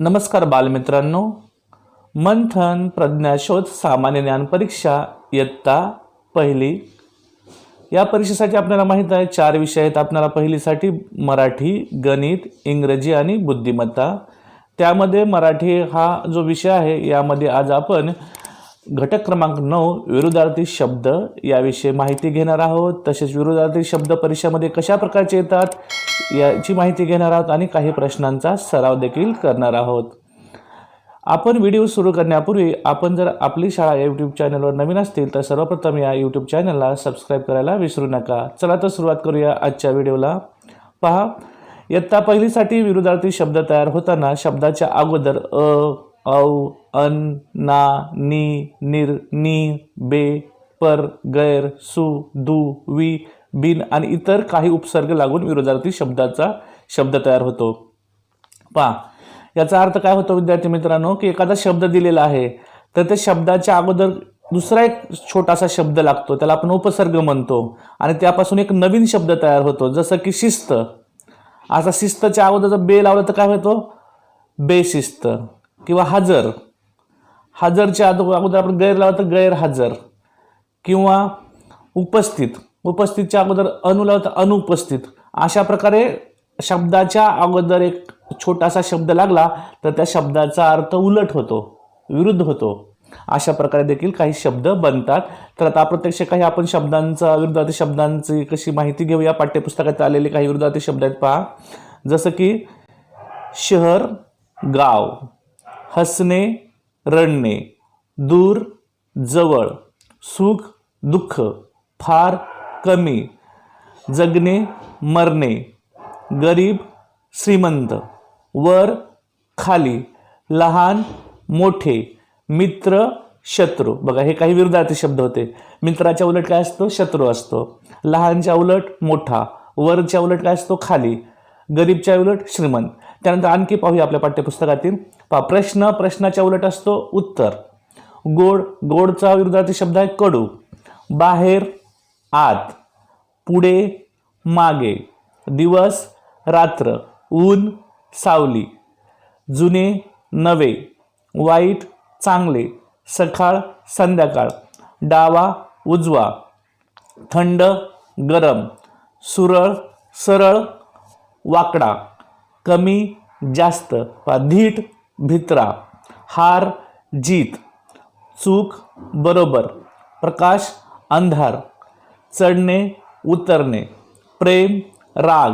नमस्कार बालमित्रांनो. मंथन प्रज्ञाशोध सामान्य ज्ञान परीक्षा इयत्ता पहिली. या परीक्षेसाठी आपल्याला माहीत आहे चार विषय आहेत आपल्याला पहिलीसाठी. मराठी गणित इंग्रजी आणि बुद्धिमत्ता. त्यामध्ये मराठी हा जो विषय आहे यामध्ये आज आपण घटक क्रमांक नऊ विरुद्धार्थी शब्द याविषयी माहिती घेणार आहोत. तसेच विरुद्धार्थी शब्द परीक्षामध्ये कशा प्रकारचे येतात याची माहिती घेणार आहोत आणि काही प्रश्नांचा सराव देखील करणार आहोत. आपण व्हिडिओ सुरू करण्यापूर्वी आपण जर आपली शाळा या यूट्यूब चॅनलवर नवीन असतील तर सर्वप्रथम या यूट्यूब चॅनलला सबस्क्राईब करायला विसरू नका. चला तर सुरुवात करूया आजच्या व्हिडिओला. पहा इयत्ता पहिलीसाठी विरुद्धार्थी शब्द तयार होताना शब्दाच्या अगोदर अ औ अन ना नी निर नी बे पर गैर सु दु वी बिन आणि इतर काही उपसर्ग लागून विरोधार्थी शब्दाचा शब्द तयार होतो. पहा याचा अर्थ काय होतो विद्यार्थी मित्रांनो की एखादा शब्द दिलेला आहे तर त्या शब्दाच्या अगोदर दुसरा एक छोटासा शब्द लागतो त्याला आपण उपसर्ग म्हणतो आणि त्यापासून एक नवीन शब्द तयार होतो जसं की शिस्त. असा शिस्तच्या अगोदर जर बे लावलं तर काय होतो? बेशिस्त किंवा हजर. हजरच्या अगोदर आपण गैर लावलं तर गैरहजर. किंवा उपस्थित. उपस्थितच्या अगोदर अनु लावलं तर अनुपस्थित. अशा प्रकारे शब्दाच्या अगोदर एक छोटासा शब्द लागला तर त्या शब्दाचा अर्थ उलट होतो विरुद्ध होतो. अशा प्रकारे देखील काही शब्द बनतात. तर आता प्रत्यक्ष काही आपण शब्दांचा विरुद्धार्थी शब्दांची कशी माहिती घेऊया पाठ्यपुस्तकात आलेले काही विरुद्धार्थी शब्द आहेत पहा. जसं की शहर गाव. हसणे रडणे दूर जवळ सुख दुःख फार कमी जगणे मरणे गरीब श्रीमंत वर खाली लहान मोठे मित्र शत्रू. बघा हे काही विरुद्धार्थी शब्द होते. मित्राच्या उलट काय असतो? शत्रू असतो. लहानच्या उलट मोठा वरच्या उलट काय असतो? खाली. गरीबच्या उलट श्रीमंत. त्यानंतर आणखी पाहूया आपल्या पाठ्यपुस्तकातील. पहा प्रश्न प्रश्नाच्या उलट असतो उत्तर. गोड गोडचा विरुद्धार्थी शब्द आहे कडू. बाहेर आत. पुढे मागे. दिवस रात्र. ऊन सावली. जुने नवे. वाईट चांगले. सकाळ संध्याकाळ. डावा उजवा. थंड गरम. सुरळ सरळ. वाकडा. कमी जास्त धीट भित्रा हार जीत चूक बरोबर प्रकाश अंधार चढणे उतरणे प्रेम राग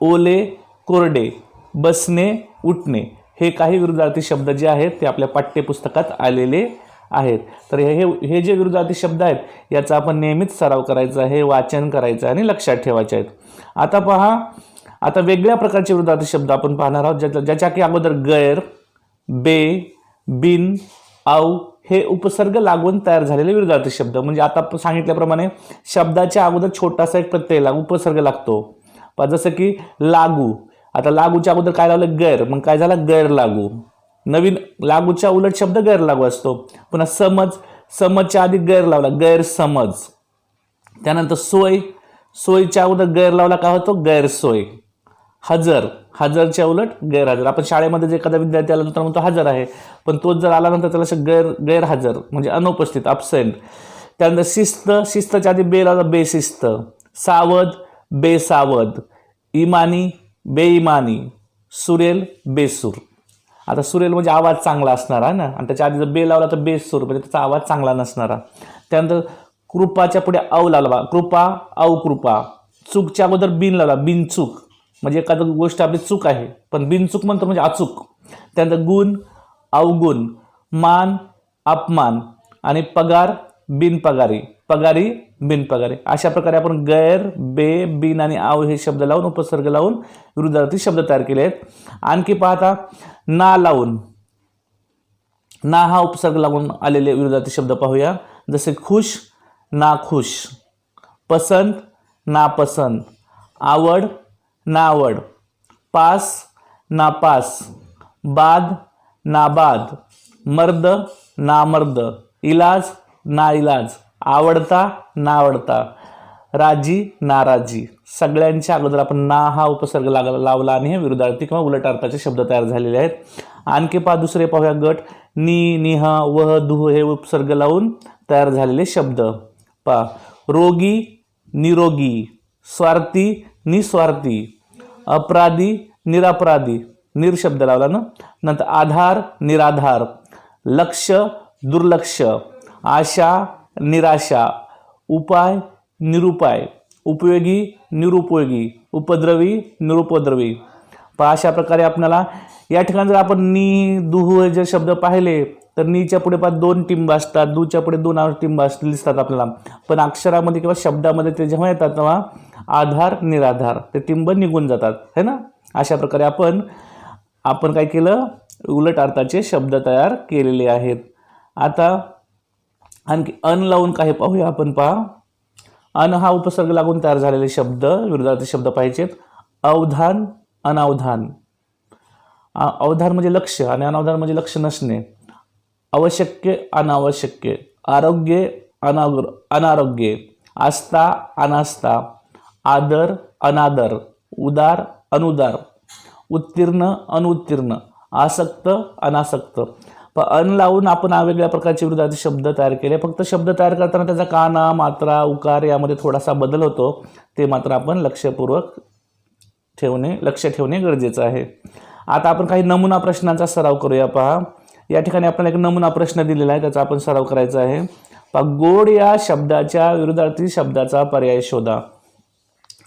ओले कोरडे बसणे उठणे हे काही विरुद्धार्थी शब्द जे आहेत ते आपल्या पाठ्यपुस्तकात आलेले आहेत. तर हे हे जे विरुद्धार्थी शब्द आहेत याचा आपण नेहमीच सराव करायचा आहे वाचन करायचं आहे आणि लक्षात ठेवायचे आहेत. आता पहा आता वेगळ्या प्रकारचे विरुद्धार्थी शब्द आपण पाहणार आहोत ज्याच्या ज्याच्या की अगोदर गैर बे बिन औ हे उपसर्ग लागून तयार झालेले विरुद्धार्थी शब्द. म्हणजे आता सांगितल्याप्रमाणे शब्दाच्या अगोदर छोटासा एक प्रत्यय लागू उपसर्ग लागतो. जसं की लागू. आता लागूच्या अगोदर काय लावलं? गैर. मग काय झालं? गैर लागू. नवीन लागूच्या उलट शब्द गैर लागू असतो. पुन्हा समज. समजच्या आधी गैर लावला. गैरसमज त्यानंतर सोय. सोयच्या अगोदर गैर लावला काय होतो? गैरसोय हजर हजरच्या उलट गैरहजर. आपण शाळेमध्ये जे एखादा विद्यार्थी आला तर म्हणतो हजर आहे. पण तोच जर आला नंतर त्याला असं गैर गैरहजर म्हणजे अनुपस्थित अबसेंट त्यानंतर शिस्त शिस्तच्या आधी बे बेशिस्त. सावध बेसावध. इमानी बेईमानी सुरेल बेसूर. आता सुरेल म्हणजे आवाज चांगला असणारा ना? आणि त्याच्या आधी जर बे लावला तर बेसूर म्हणजे त्याचा आवाज चांगला नसणारा. त्यानंतर कृपाच्या पुढे औ लावला कृपा औ कृपा. चूकच्या अगोदर बिन लावला बिनचूक. म्हणजे एखादं गोष्ट आपली चूक आहे पण बिनचूक म्हणतो म्हणजे अचूक. त्यानंतर गुण अवगुण मान अपमान आणि पगार बिनपगारी. पगारी बिनपगारी. अशा प्रकारे आपण गैर बे बिन आणि आव हे शब्द लावून उपसर्ग लावून विरुद्धार्थी शब्द तयार केले आहेत. आणखी पाहता ना लावून. ना हा उपसर्ग लागून आलेले विरोधार्थी शब्द पाहूया. जसे खुश नाखुश. पसंत नापसंत. आवड नावड. पास नापास. बाद नाबाद. मर्द नामर्द. इलाज नाइलाज. आवडता नावडता. राजी नाराजी. सगळ्यांच्या अगोदर आपण ना हा उपसर्ग लाग लावला आणि हे विरुद्धार्थी किंवा उलट अर्थाचे शब्द तयार झालेले आहेत. आणखी पहा दुसरे पाहूया गट. नि निह वह दुह हे उपसर्ग लावून तयार झालेले शब्द. पहा. रोगी निरोगी. स्वार्थी निस्वार्थी. अपराधी निरापराधी निर शब्द लावला ना? नंतर आधार निराधार लक्ष दुर्लक्ष आशा निराशा उपाय निरुपाय उपयोगी निरुपयोगी उपद्रवी निरुपद्रवी. पण अशा प्रकारे आपल्याला या ठिकाणी जर आपण नी दुह जे जर शब्द पाहिले तर नीच्या पुढे पाच दोन टिंब असतात दूच्या पुढे दोन टिंब अस दिसतात आपल्याला. पण अक्षरामध्ये किंवा शब्दामध्ये ते जेव्हा येतात तेव्हा आधार निराधार. ते टिंब निघून जातात है ना? अशा प्रकारे आपण आपण काय केलं? उलट अर्थाचे शब्द तयार केलेले आहेत. आता आणखी अन लावून काही पाहूया आपण पहा. अन हा उपसर्ग लागून तयार झालेले शब्द विरोधार्थी शब्द पाहिजेत अवधान अनावधान. अवधान म्हणजे लक्ष आणि अनावधान म्हणजे लक्ष नसणे. आवश्यक अनावश्यक आरोग्य अनाग अनारोग्य. आस्था अनास्था. आदर अनादर उदार अनुदार उत्तीर्ण अनुत्तीर्ण आसक्त अनासक्त. प अन लावून आपण वेगवेगळ्या प्रकारचे विरोधाचे शब्द तयार केले. फक्त शब्द तयार करताना त्याचा काना मात्रा उकार यामध्ये थोडासा बदल होतो. ते मात्र आपण लक्षपूर्वक ठेवणे लक्ष ठेवणे गरजेचं आहे. आता आपण काही नमुना प्रश्नांचा सराव करूया. पहा. या ठिकाणी आपल्याला एक नमुना प्रश्न दिलेला आहे. त्याचा आपण सराव करायचा आहे. पहा गोड या शब्दाच्या विरुद्धार्थी शब्दाचा पर्याय शोधा.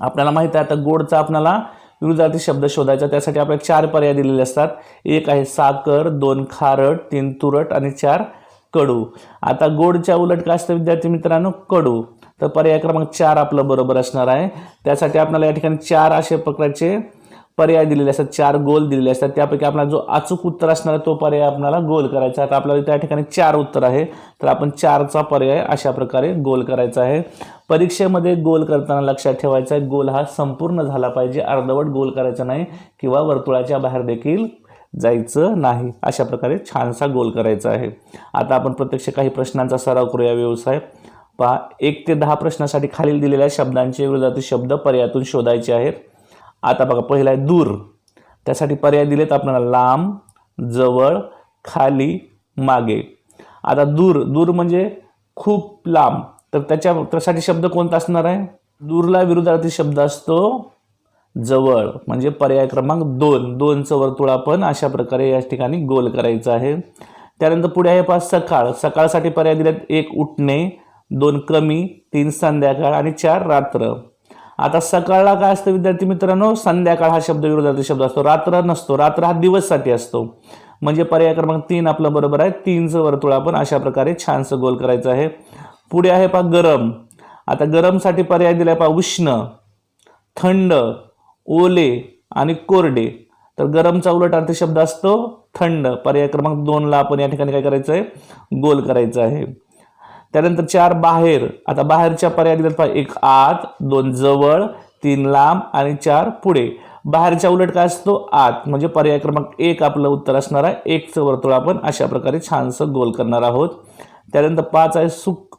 आपल्याला माहिती आहे आता गोडचा आपल्याला विरुद्धार्थी शब्द शोधायचा त्यासाठी आपल्याला चार पर्याय दिलेले असतात. एक आहे साखर दोन खारट तीन तुरट आणि चार कडू. आता गोडच्या उलट काय असतं विद्यार्थी मित्रांनो? कडू. तर पर्याय क्रमांक चार आपलं बरोबर असणार आहे. त्यासाठी आपल्याला या ठिकाणी चार असे प्रकारचे पर्याय दिलेले असतात चार गोल दिलेले असतात. त्यापैकी आपला जो अचूक उत्तर असणार आहे तो पर्याय आपल्याला गोल करायचा आहे. आता आपल्याला त्या ठिकाणी चार उत्तर आहे. तर आपण चारचा पर्याय अशा प्रकारे गोल करायचा आहे. परीक्षेमध्ये गोल करताना लक्षात ठेवायचा आहे गोल हा संपूर्ण झाला पाहिजे. अर्धवट गोल करायचा नाही किंवा वर्तुळाच्या बाहेर देखील जायचं नाही. अशा प्रकारे छानसा गोल करायचा आहे. आता आपण प्रत्यक्ष काही प्रश्नांचा सराव करूया व्यवसाय. पहा एक ते दहा प्रश्नासाठी खालील दिलेल्या शब्दांचे विरोधातील शब्द पर्यायातून शोधायचे आहेत. आता बघा पहिला आहे दूर. त्यासाठी पर्याय दिलेत आपल्याला लांब जवळ खाली मागे. आता दूर दूर म्हणजे खूप लांब. तर त्याच्या त्यासाठी शब्द कोणता असणार आहे? दूरला विरुद्धार्थी शब्द असतो जवळ. म्हणजे पर्याय क्रमांक दोन. दोनचं वर्तुळ आपण अशा प्रकारे या ठिकाणी गोल करायचं आहे. त्यानंतर पुढे आहे पाच सकाळ. सकाळसाठी पर्याय दिलेत एक उठणे. दोन कमी. तीन संध्याकाळ. आणि चार रात्र. आता सकाळला काय असतं विद्यार्थी मित्रांनो? संध्याकाळ हा शब्द विरोधार्थी शब्द असतो. रात्र नसतो. रात्र हा दिवससाठी असतो. म्हणजे पर्याय क्रमांक तीन आपलं बरोबर आहे. तीनचं वर्तुळ आपण अशा प्रकारे छानसं गोल करायचं आहे. पुढे आहे पा गरम. आता गरमसाठी पर्याय दिला आहे पा उष्ण थंड ओले आणि कोरडे. तर गरमचा उलट अर्थ शब्द असतो थंड. पर्याय क्रमांक दोनला आपण या ठिकाणी काय करायचं आहे गोल करायचं आहे. त्यानंतर चार बाहेर. आता बाहेरच्या पर्याय पहा. एक आत दोन जवळ तीन लांब आणि चार पुढे. बाहेरच्या उलट काय असतो? आत. म्हणजे पर्याय क्रमांक एक आपलं उत्तर असणार आहे. एकचं वर्तुळ आपण अशा प्रकारे छानसं गोल करणार आहोत. त्यानंतर पाच आहे सुख.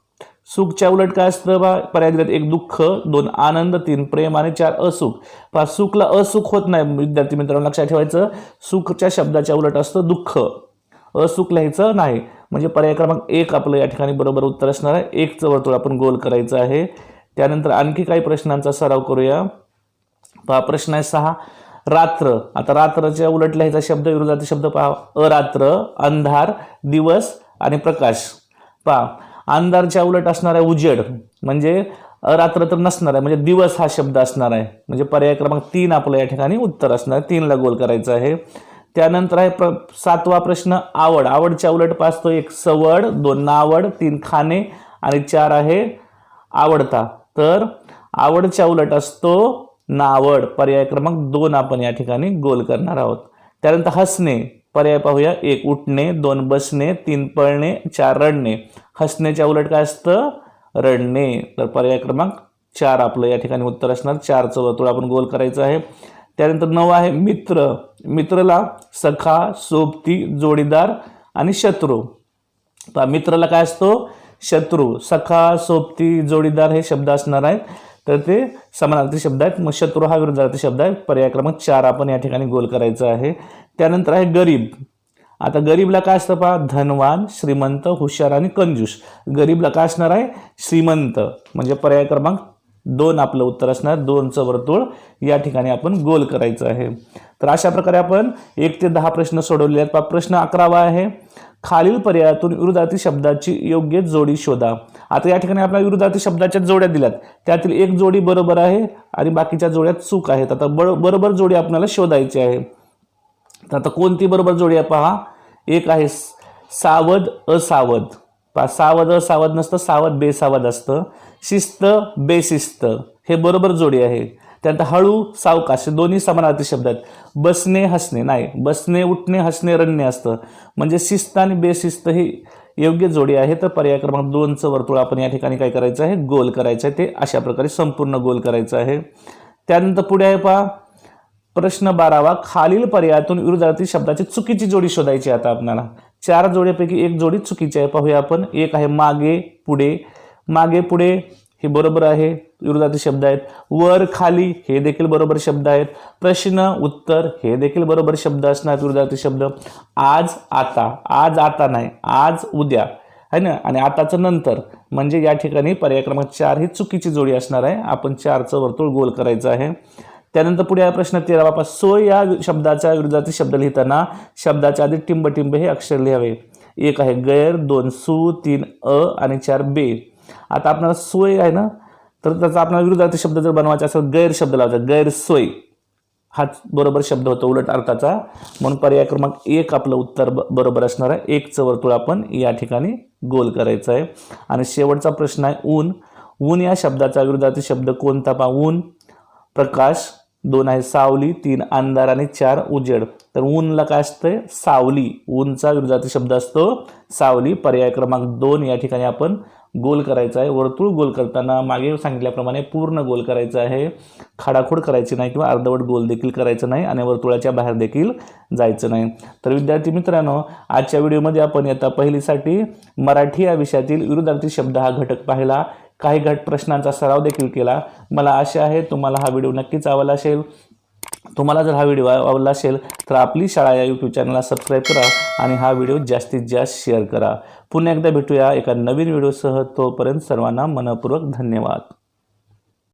सुखच्या उलट काय असतं बा? पर्याय दिलेत एक दुःख दोन आनंद तीन प्रेम आणि चार असुख. पहा सुखला असुख होत नाही विद्यार्थी मित्रांनो. लक्षात ठेवायचं. सुखच्या शब्दाच्या उलट असतं दुःख. असुख लिहायचं नाही. म्हणजे पर्याय क्रमांक एक आपलं या ठिकाणी बरोबर उत्तर असणार आहे. एकचं वर्तुळ आपण गोल करायचं आहे. त्यानंतर आणखी काही प्रश्नांचा सराव करूया. पहा प्रश्न आहे सहा. रात्र. आता रात्रच्या उलट लिहायचा शब्द विरोधाचा शब्द पहा. अरात्र अंधार दिवस आणि प्रकाश. पहा अंधारच्या उलट असणार आहे उजेड. म्हणजे अरात्र तर नसणार आहे. म्हणजे दिवस हा शब्द असणार आहे. म्हणजे पर्याय क्रमांक तीन आपलं या ठिकाणी उत्तर असणार आहे. तीनला गोल करायचं आहे. त्यानंतर आहे प्र सातवा प्रश्न आवड. आवडच्या उलट पाचतो एक सवड दोन नावड तीन खाणे आणि चार आहे आवडता. तर आवडच्या उलट असतो नावड. पर्याय क्रमांक दोन आपण या ठिकाणी गोल करणार आहोत. त्यानंतर हसणे. पर्याय पाहूया. एक उठणे. दोन बसणे. तीन पळणे. चार रडणे. हसण्याच्या उलट काय असतं? रडणे. तर पर्याय क्रमांक चार आपलं या ठिकाणी उत्तर असणार. चारचं वर्तुळ आपण गोल करायचं आहे. त्यानंतर नऊ आहे मित्र. मित्रला सखा सोबती जोडीदार आणि शत्रू. पहा मित्राला काय असतो? शत्रू. सखा सोबती जोडीदार हे शब्द असणार आहेत. तर ते समानार्थी शब्द आहेत. मग शत्रू हा विरुद्धार्थी शब्द आहे. पर्याय क्रमांक चार आपण या ठिकाणी गोल करायचा आहे. त्यानंतर आहे गरीब. आता गरीबला काय असतं पहा? धनवान श्रीमंत हुशार आणि कंजूस. गरीबला काय असणार आहे? श्रीमंत. म्हणजे पर्याय क्रमांक दोन आपलं उत्तर असणार दोनचं वर्तुळ या ठिकाणी आपण गोल करायचं आहे. तर अशा प्रकारे आपण एक ते दहा प्रश्न सोडवले आहेत. पा प्रश्न अकरावा आहे खालील पर्यायातून विरुद्धार्थी शब्दाची योग्य जोडी शोधा. आता या ठिकाणी आपल्या विरुद्धार्थी शब्दाच्या जोड्या दिल्यात. त्यातील एक जोडी बरोबर आहे आणि बाकीच्या जोड्या चूक आहेत. आता बरोबर जोडी आपल्याला शोधायची आहे. तर आता कोणती बरोबर जोडी आहे पहा? एक आहे सावध असावध. पहा सावध असावध नसतं सावध बेसावध असतं. शिस्त बेशिस्त. हे बरोबर जोडी आहे. त्यानंतर हळू सावकाश हे दोन्ही समानार्थी शब्द आहेत. बसणे हसणे. नाही बसणे उठणे हसणे रडणे असतं. म्हणजे शिस्त आणि बेशिस्त ही योग्य जोडी आहे. तर पर्याय क्रमांक दोनचं वर्तुळ आपण या ठिकाणी काय करायचं आहे? गोल करायचं आहे. ते अशा प्रकारे संपूर्ण गोल करायचं आहे. त्यानंतर पुढे आहे पहा. प्रश्न बारावा खालील पर्यायातून विरुद्धार्थी शब्दाची चुकीची जोडी शोधायची आता आपल्याला. चार जोडीपैकी एक जोडी चुकीची आहे. पाहूया आपण. एक आहे मागे पुढे. मागे पुढे हे बरोबर आहे विरुद्धार्थी शब्द आहेत. वर खाली हे देखील बरोबर शब्द आहेत. प्रश्न उत्तर हे देखील बरोबर शब्द असणार विरुद्धार्थी शब्द. आज आता. आज आता नाही. आज उद्या. है ना? आणि आताचं नंतर. म्हणजे या ठिकाणी पर्याय क्रमांक चार ही चुकीची जोडी असणार आहे. आपण चारचं वर्तुळ गोल करायचं आहे. त्यानंतर पुढे आहे प्रश्न तेरावापास बापा सो या शब्दाच्या विरुद्धार्थी शब्द लिहिताना शब्दाच्या आधी टिंब हे अक्षर लिहावे. एक आहे गैर दोन सु तीन अ आणि चार बे. आता आपल्याला सोय आहे ना तर त्याचा आपल्याला विरुद्धार्थी शब्द जर बनवायचा असेल गैरशब्द लावायचा गैरसोय. हाच बरोबर शब्द होतो उलट अर्थाचा. म्हणून पर्याय क्रमांक एक आपलं उत्तर ब- बरोबर असणार आहे. एकचं वर्तुळ आपण या ठिकाणी गोल करायचं आहे. आणि शेवटचा प्रश्न आहे ऊन. ऊन या शब्दाचा विरुद्धार्थी शब्द कोणता पा ऊन. प्रकाश. दोन आहे सावली. तीन अंधार आणि चार उजेड. तर ऊनला काय असतंय सावली. ऊनचा विरुद्धार्थी शब्द असतो सावली. पर्याय क्रमांक दोन या ठिकाणी आपण गोल करायचा आहे. वर्तुळ गोल करताना मागे सांगितल्याप्रमाणे पूर्ण गोल करायचं आहे. खाडाखोड करायची नाही किंवा अर्धवट गोल देखील करायचं नाही आणि वर्तुळाच्या बाहेर देखील जायचं नाही. तर विद्यार्थी मित्रांनो आजच्या व्हिडिओमध्ये आपण येता पहिलीसाठी मराठी या विषयातील विरुद्धार्थी शब्द हा घटक पाहिला. काही घट प्रश्नांचा सराव देखील केला. मला आशा आहे तुम्हाला हा व्हिडिओ नक्कीच आवडला असेल. तुम्हाला जर हा व्हिडिओ आवडला असेल तर आपली शाळा या यूट्यूब चॅनलला सबस्क्राईब करा आणि हा व्हिडिओ जास्तीत जास्त शेअर करा. पुन्हा एकदा भेटूया एका नवीन व्हिडिओसह. तोपर्यंत सर्वांना मनपूर्वक धन्यवाद.